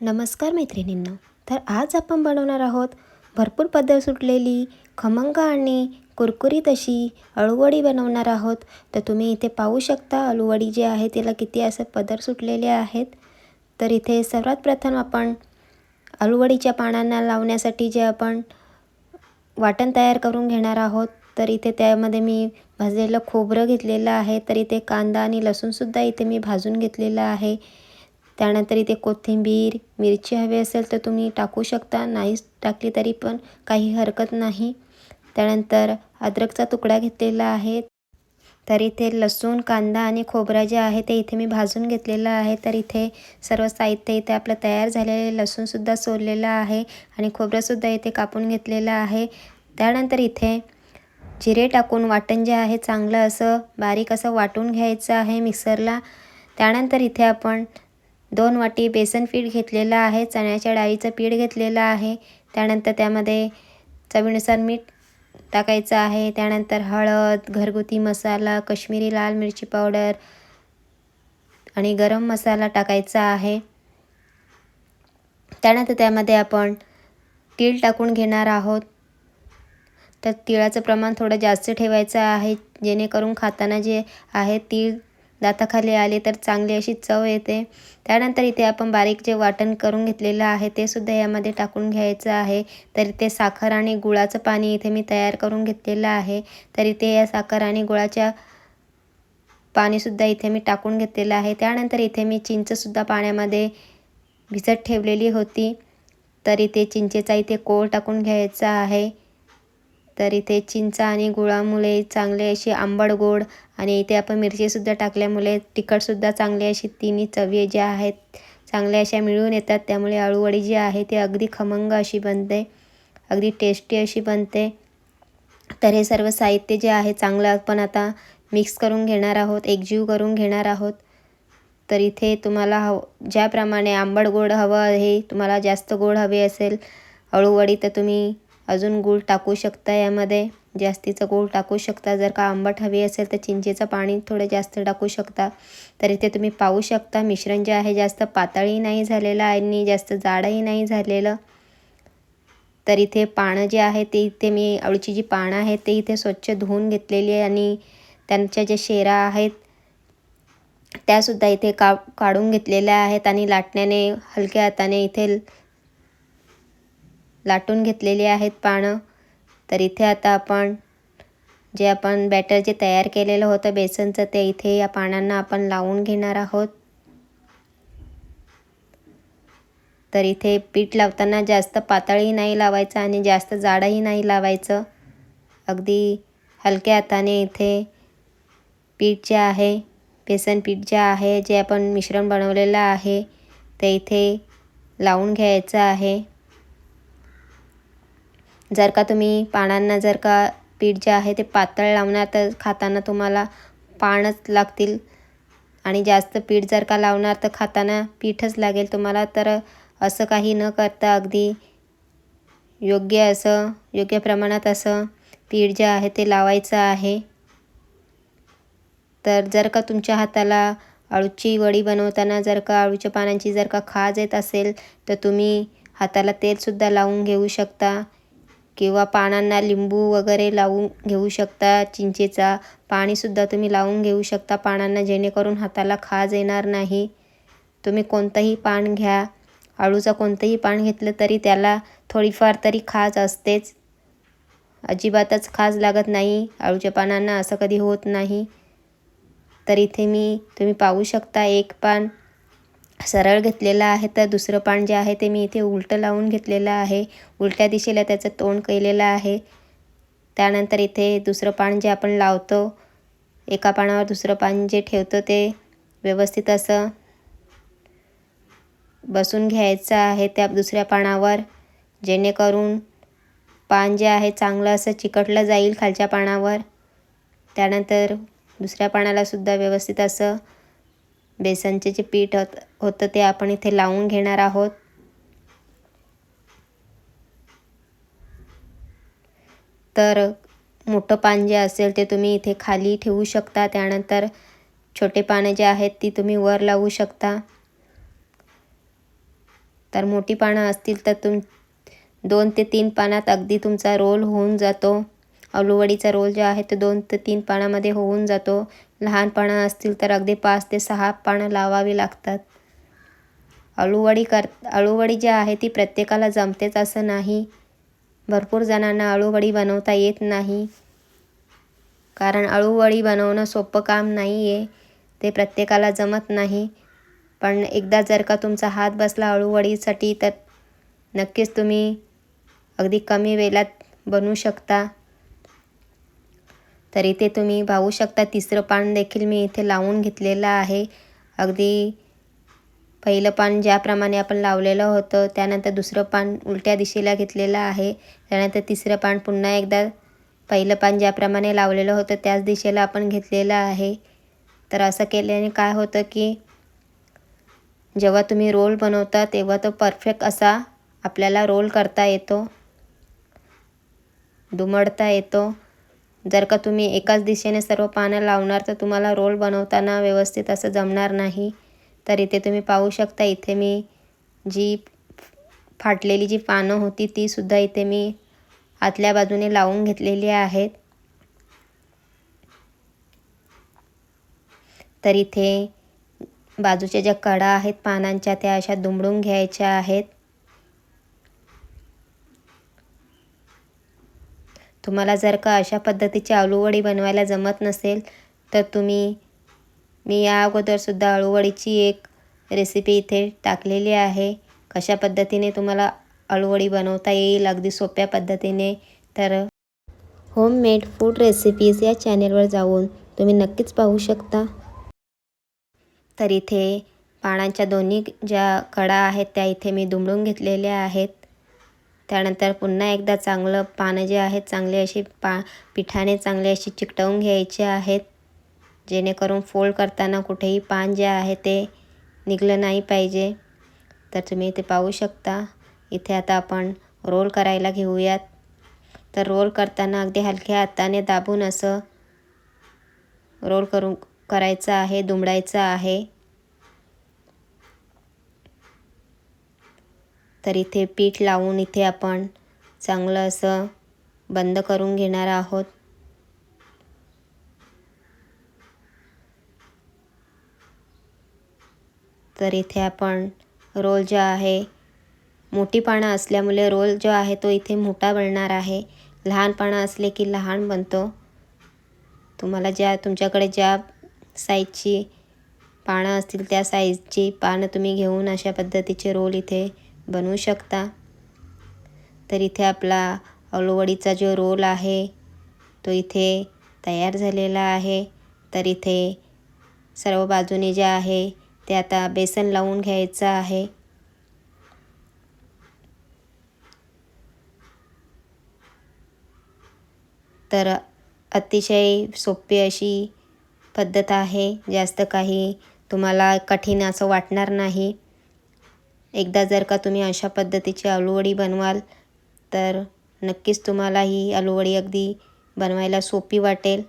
नमस्कार मैत्रिणींना तर आज आपण बनवणार आहोत भरपूर पदर सुटलेली खमंग आणि कुरकुरीत अशी अळूवडी बनवणार आहोत. तर तुम्ही इथे पाहू शकता अळूवडी जी आहे तिला किती असं पदर सुटलेले आहेत. तर इथे सर्वात प्रथम आपण अळूवडीच्या पानांना लावण्यासाठी जे आपण वाटण तयार करून घेणार आहोत तर इथे त्यामध्ये मी भाजलेलं खोबरं घेतलेलं आहे. तर इथे कांदा आणि लसूणसुद्धा इथे मी भाजून घेतलेलं आहे. त्यानंतर इथे कोथिंबीर मिरची हवी असेल तर तुम्ही टाकू शकता. नाही टाकली तरी पण काही हरकत नाही. त्यानंतर अद्रकचा तुकडा घेतलेला आहे. तर इथे लसूण कांदा आणि खोबरा जे आहे ते इथे मी भाजून घेतलेलं आहे. तर इथे सर्व साहित्य इथे आपलं तयार झालेले लसूणसुद्धा सोललेलं आहे आणि खोबरंसुद्धा इथे कापून घेतलेलं आहे. त्यानंतर इथे जिरे टाकून वाटण जे आहे चांगलं असं बारीक असं वाटून घ्यायचं आहे मिक्सरला. त्यानंतर इथे आपण दोन वाटी बेसन पीठ घेतलेलं आहे चण्याच्या डाळीचं पीठ घेतलेलं आहे. त्यानंतर त्यामध्ये चवीनुसार मीठ टाकायचं आहे. त्यानंतर हळद घरगुती मसाला कश्मीरी लाल मिरची पावडर आणि गरम मसाला टाकायचा आहे. त्यानंतर त्यामध्ये आपण तीळ टाकून घेणार आहोत. तर तिळाचं प्रमाण थोडं जास्त ठेवायचं आहे जेणेकरून खाताना जे आहे तीळ दाताखाली आले तर चांगली अशी चव येते. त्यानंतर इथे आपण बारीक जे वाटण करून घेतलेलं आहे ते सुद्धा यामध्ये टाकून घ्यायचं आहे. तर इथे साखर आणि गुळाचं पाणी इथे मी तयार करून घेतलेलं आहे. तर इथे या साखर आणि गुळाच्या पाणीसुद्धा इथे मी टाकून घेतलेलं आहे. त्यानंतर इथे मी चिंचसुद्धा पाण्यामध्ये भिजत ठेवलेली होती. तर इथे चिंचेचा इथे कोळ टाकून घ्यायचा आहे. तर इथे चिंचा आणि गुळामुळे चांगले अशी आंबड गोड आणि इथे आपण मिरचीसुद्धा टाकल्यामुळे तिखटसुद्धा चांगली अशी तिन्ही चवी ज्या आहेत चांगल्या अशा मिळून येतात. त्यामुळे अळूवडी जी आहे ती अगदी खमंग अशी बनते अगदी टेस्टी अशी बनते. तर हे सर्व साहित्य जे आहे चांगलं आपण आता मिक्स करून घेणार आहोत एकजीव करून घेणार आहोत. तर इथे तुम्हाला हव ज्याप्रमाणे आंबड गोड हवं आहे तुम्हाला जास्त गोड हवे असेल अळूवडी तर तुम्ही अजून गूळ टाकू शकता यामध्ये. जास्तीचं गूळ टाकू शकता. जर का आंबट हवी असेल तर चिंचेचं पाणी थोडं जास्त टाकू शकता. तर इथे तुम्ही पाहू शकता मिश्रण जे आहे जास्त पातळही नाही झालेलं आणि जास्त जाडही नाही झालेलं. तर इथे पानं जे आहे ते इथे मी अळूची जी पानं आहेत ते इथे स्वच्छ धुवून घेतलेली आहे आणि त्यांच्या ज्या शेरा आहेत त्यासुद्धा इथे का काढून घेतलेल्या आहेत आणि लाटण्याने हलक्या हाताने इथे लाटून घेतलेली आहेत पानं. तर इथे आता आपण जे आपण बॅटर जे तयार केलेलं होतं बेसनचं ते इथे या पानांना आपण लावून घेणार आहोत. तर इथे पीठ लावताना जास्त पातळही नाही लावायचं आणि जास्त जाडही नाही लावायचं. अगदी हलक्या हाताने इथे पीठ जे आहे बेसन पीठ जे आहे जे आपण मिश्रण बनवलेलं आहे ते इथे लावून घ्यायचं आहे. जर का तुम्ही पानांना जर का पीठ जे आहे ते पातळ लावणार तर खाताना तुम्हाला पानच लागतील. आणि जास्त पीठ जर का लावणार तर खाताना पीठच लागेल तुम्हाला. तर असं काही न करता अगदी योग्य असं योग्य प्रमाणात असं पीठ जे आहे ते लावायचं आहे. तर जर का तुमच्या हाताला अळूची वडी बनवताना जर का अळूच्या पानांची जर का खाज येत असेल तर तुम्ही हाताला तेलसुद्धा लावून घेऊ शकता. किंवा पानांना लिंबू वगैरे लावून घेऊ शकता चिंचेचा पाणीसुद्धा तुम्ही लावून घेऊ शकता पानांना जेणेकरून हाताला खाज येणार नाही. तुम्ही कोणतंही पान घ्या आळूचं कोणतंही पान घेतलं तरी त्याला थोडीफार तरी खाज असतेच. अजिबातच खाज लागत नाही आळूच्या पानांना असं कधी होत नाही. तर इथे मी तुम्ही पाहू शकता एक पान. सरळ घेतलेलं आहे तर दुसरं पान जे आहे ते मी इथे उलटं लावून घेतलेलं आहे. उलट्या दिशेला त्याचं तोंड केलेलं आहे. त्यानंतर इथे दुसरं पान जे आपण लावतो एका पानावर दुसरं पान जे ठेवतो ते व्यवस्थित असं बसून घ्यायचं आहे त्या दुसऱ्या पानावर. जेणेकरून पान जे आहे चांगलं असं चिकटलं जाईल खालच्या पानावर. त्यानंतर दुसऱ्या पानालासुद्धा व्यवस्थित असं बेसनचे जे पीठ होत होतं ते आपण इथे लावून घेणार आहोत. तर मोठं पान जे असेल ते तुम्ही इथे खाली ठेवू शकता. त्यानंतर छोटे पानं जे आहेत ती तुम्ही वर लावू शकता. तर मोठी पानं असतील तर तुम दोन ते तीन पानात अगदी तुमचा रोल होऊन जातो. अळूवडीचा रोल जो आहे तो दोन ते तीन पानामध्ये होऊन जातो. लहान पानं असतील तर अगदी पाच ते सहा पानं लावावी लागतात. अळूवडी कर अळूवडी जी आहे ती प्रत्येकाला जमतेच असं नाही. भरपूर जणांना अळूवडी बनवता येत नाही. कारण अळूवडी बनवणं सोपं काम नाही आहे ते प्रत्येकाला जमत नाही. पण एकदा जर का तुमचा हात बसला अळूवडीसाठी तर नक्कीच तुम्ही अगदी कमी वेळात बनवू शकता. तर इथे तुम्ही पाहू शकता तिसरं पान देखील मी इथे लावून घेतलेलं आहे. अगदी पहिलं पान ज्याप्रमाणे आपण लावलेलं होतं त्यानंतर दुसरं पान उलट्या दिशेला घेतलेलं आहे. त्यानंतर तिसरं पान पुन्हा एकदा पहिलं पान ज्याप्रमाणे लावलेलं होतं त्याच दिशेला आपण घेतलेलं आहे. तर असं केल्याने काय होतं की जेव्हा तुम्ही रोल बनवता तेव्हा तो परफेक्ट असा आपल्याला रोल करता येतो दुमडता येतो. जर का तुम्ही एकाच दिशेने सर्व पानं लावणार तर तुम्हाला रोल बनवताना व्यवस्थित असं जमणार नाही. तर इथे तुम्ही पाहू शकता इथे मी जी फाटलेली जी पानं होती तीसुद्धा इथे मी आतल्या बाजूने लावून घेतलेली आहेत. तर इथे बाजूच्या ज्या कडा आहेत पानांच्या त्या अशा दुमडून घ्यायच्या आहेत. तुम्हाला जर का अशा पद्धतीची आळूवडी बनवायला जमत नसेल तर तुम्ही मी या अगोदरसुद्धा अळूवडीची एक रेसिपी इथे टाकलेली आहे. कशा पद्धतीने तुम्हाला अळूवडी बनवता येईल अगदी सोप्या पद्धतीने. तर होममेड फूड रेसिपीज या चॅनेलवर जाऊन तुम्ही नक्कीच पाहू शकता. तर इथे पानांच्या दोन्ही ज्या कडा आहेत त्या इथे मी दुमडून घेतलेल्या आहेत. त्यानंतर पुन्हा एकदा चांगलं पानं जे आहेत चांगले अशी पा पिठाने चांगले अशी चिकटवून घ्यायचे आहेत. जेणेकरून फोल्ड करताना कुठेही पान जे आहे ते निघलं नाही पाहिजे. तर तुम्ही इथे पाहू शकता. इथे आता आपण रोल करायला घेऊयात. तर रोल करताना अगदी हलक्या हाताने दाबून असं रोल करून करायचं आहे दुमडायचं आहे. तर इथे पीठ लावून इथे आपण चांगलं असं बंद करून घेणार आहोत. तर इथे आपण रोल जो आहे मोठी पानं असल्यामुळे रोल जो आहे तो इथे मोठा बनणार आहे. लहान पानं असले की लहान बनतो. तुम्हाला ज्या तुमच्याकडे ज्या साईजची पानं असतील त्या साईजची पानं तुम्ही घेऊन अशा पद्धतीचे रोल इथे बनवू शकता. तर इथे आपला अळूवडीचा जो रोल आहे तो इथे तयार झालेला आहे. तर इथे सर्व बाजूने जे आहे ते आता बेसन लावून घ्यायचं आहे. तर अतिशय सोपी अशी पद्धत आहे. जास्त काही तुम्हाला कठीण असं वाटणार नाही. एकदा जर का तुम्ही अशा पद्धतीची आलूवडी बनवाल तर नक्कीच तुम्हाला ही आलूवडी अगदी बनवायला सोपी वाटेल.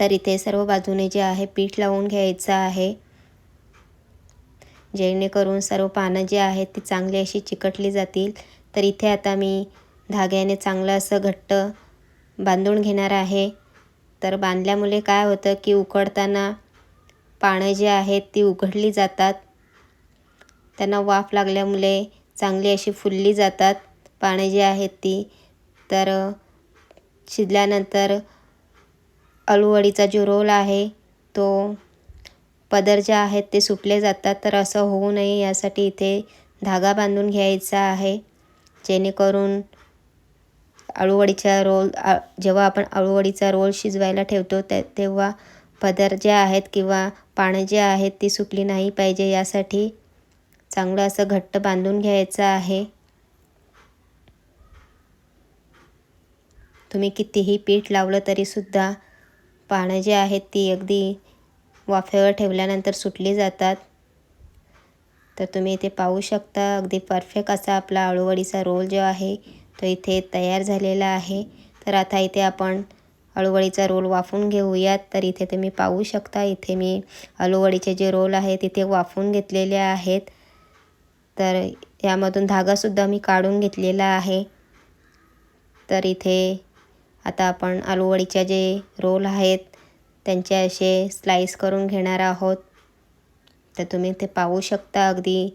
तर इथे सर्व बाजूने जे आहे पीठ लावून घ्यायचं आहे. जेणेकरून सर्व पानं जी आहेत ती चांगली अशी चिकटली जातील. तर इथे आता मी धाग्याने चांगलं असं घट्ट बांधून घेणार आहे. तर बांधल्यामुळे काय होतं की उकडताना पानं जी आहेत ती उघडली जातात. त्यांना वाफ लागल्यामुळे चांगली अशी फुलली जातात. पानं जी आहेत ती तर शिजल्यानंतर अळूवडीचा जो रोल आहे तो पदर जे आहेत ते सुटले जातात. तर असं होऊ नये यासाठी इथे धागा बांधून घ्यायचा आहे. जेणेकरून अळूवडीचा रोल जेव्हा आपण अळूवडीचा रोल शिजवायला ठेवतो त्या तेव्हा पदर जे आहेत किंवा पानं जे आहेत ती सुटली नाही पाहिजे यासाठी चांगलं असं घट्ट बांधून घ्यायचं आहे. तुम्ही कितीही पीठ लावलं तरीसुद्धा पानं जे आहेत ती अगदी वाफेवर ठेवल्यानंतर सुटली जातात. तर तुम्ही इथे पाहू शकता अगदी परफेक्ट असा आपला अळूवडीचा रोल जो आहे तो इथे तयार झालेला आहे. तर आता इथे आपण अळूवडीचा रोल वाफून घेऊयात. तर इथे तुम्ही पाहू शकता इथे मी अळूवडीचे जे रोल आहेत तिथे वाफून घेतलेले आहेत. तर यामधून धागासुद्धा मी काढून घेतलेला आहे. तर इथे आता आपण आलूवडीच्या जे रोल आहेत त्यांचे असे स्लाईस करून घेणार आहोत. तर तुम्ही ते पाहू शकता अगदी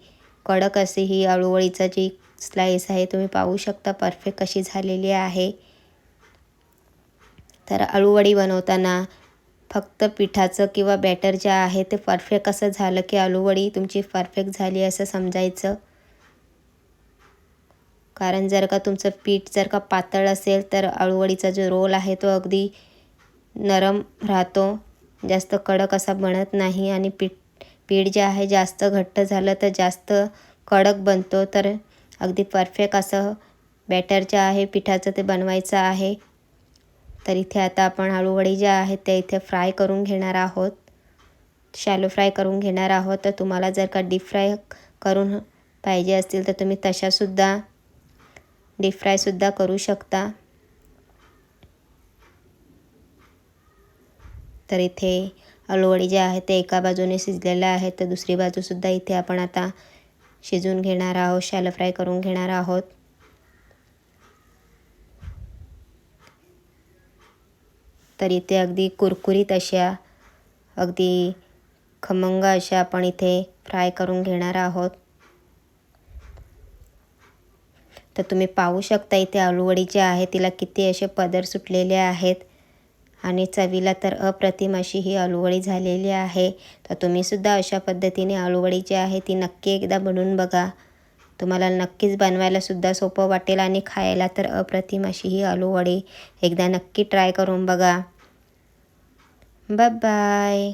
कडक अशी ही अळूवडीचा जी स्लाईस आहे तुम्ही पाहू शकता परफेक्ट कशी झालेली आहे. तर अळूवडी बनवताना फक्त पिठाचं किंवा बॅटर जे आहे ते परफेक्ट असं झालं की अळूवडी तुमची परफेक्ट झाली असं समजायचं. कारण जर का तुमचं पीठ जर का पातळ असेल तर अळूवडीचा जो रोल आहे तो अगदी नरम राहतो. जास्त कडक असा बनत नाही आणि पीठ पीठ जे आहे जास्त घट्ट झालं तर जास्त कडक बनतो. तर अगदी परफेक्ट असं बॅटर जे आहे पिठाचं ते बनवायचं आहे. तर इथे आता आपण आळूवडी ज्या आहेत त्या इथे फ्राय करून घेणार आहोत. शॅलो फ्राय करून घेणार आहोत. तर तुम्हाला जर का डीप फ्राय करून पाहिजे असतील तर तुम्ही तशासुद्धा डीप फ्रायसुद्धा करू शकता. तर इथे अळूवडी जे आहे ते एका बाजूने शिजलेलं आहे तर दुसरी बाजूसुद्धा इथे आपण आता शिजून घेणार आहोत शॅलो फ्राय करून घेणार आहोत. तर इथे अगदी कुरकुरीत अशा अगदी खमंग अशा आपण इथे फ्राय करून घेणार आहोत. तर तुम्ही पाहू शकता इथे आलूवडी जे आहे तिला किती असे पदर सुटलेले आहेत. आणि चवीला तर अप्रतिम अशी ही आलूवडी झालेली आहे. तर तुम्हीसुद्धा अशा पद्धतीने आलूवडी जी आहे ती नक्की एकदा बनवून बघा. तुम्हाला नक्कीच बनवायलासुद्धा सोपं वाटेल आणि खायला तर अप्रतिम अशी ही आलूवडी एकदा नक्की ट्राय करून बघा. Bye bye